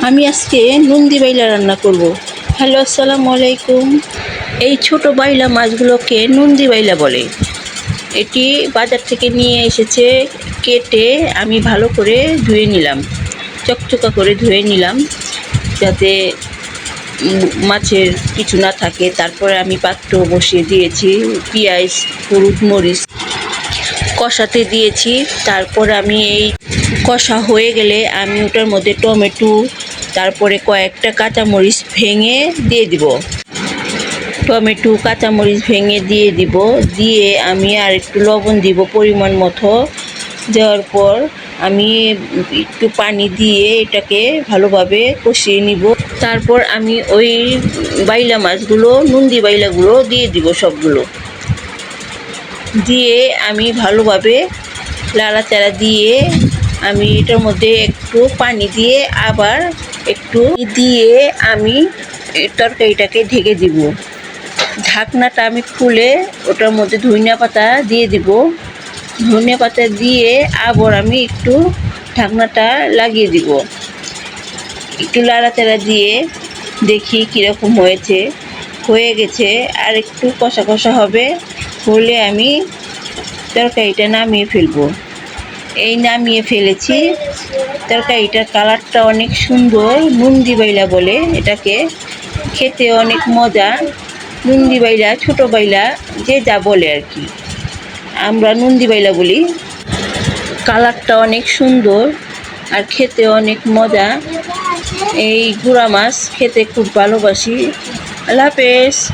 আমি আজকে নন্দি বাইলা রান্না করব। হ্যালো, আসসালামু আলাইকুম। এই ছোট বাইলা মাছগুলোকে নন্দি বাইলা বলে। এটি বাজার থেকে নিয়ে এসেছে, কেটে আমি ভালো করে ধুয়ে নিলাম। চকচকা করে ধুয়ে নিলাম, যাতে মাছের কিছু না থাকে। তারপরে আমি পাত্র বসিয়ে দিয়েছি, পেঁয়াজ, হলুদ, মরিচ। কষাতে দিয়েছি। তারপর আমি এই কষা হয়ে গেলে আমি ওটার মধ্যে টমেটো, তারপরে কয়েকটা কাঁচামরিচ ভেঙে দিয়ে দিব। টমেটো, কাঁচামরিচ ভেঙে দিয়ে দিব। দিয়ে আমি আর একটু লবণ দিব পরিমাণ মতো। দেওয়ার পর আমি একটু পানি দিয়ে এটাকে ভালোভাবে কষিয়ে নিব। তারপর আমি ওই বাইলা মাছগুলো নন্দি বাইলাগুলো দিয়ে দিব সবগুলো। দিয়ে আমি ভালোভাবে লালা লাড়াচাড়া দিয়ে আমি এটার মধ্যে একটু পানি দিয়ে আবার একটু দিয়ে আমি তরকারিটাকে ঢেকে দিব। ঢাকনাটা আমি খুলে ওটার মধ্যে ধনিয়া পাতা দিয়ে দিব। ধনিয়া পাতা দিয়ে আবার আমি একটু ঢাকনাটা লাগিয়ে দিব। একটু লাড়াচাড়া দিয়ে দেখি কীরকম হয়েছে, হয়ে গেছে, আর একটু কষা কষা হবে। হলে আমি তরকারিটা নামিয়ে ফেলব। এই নামিয়ে ফেলেছি। তরকারিটার কালারটা অনেক সুন্দর নুন্দি বাইলা বলে এটাকে। খেতে অনেক মজা। নুন্দি বাইলা, ছোটো বাইলা, যে যা বলে আর কি। আমরা নন্দি বাইলা বলি। কালারটা অনেক সুন্দর আর খেতে অনেক মজা। এই গুঁড়া মাছ খেতে খুব ভালোবাসি। আল্লাহ হাফেজ।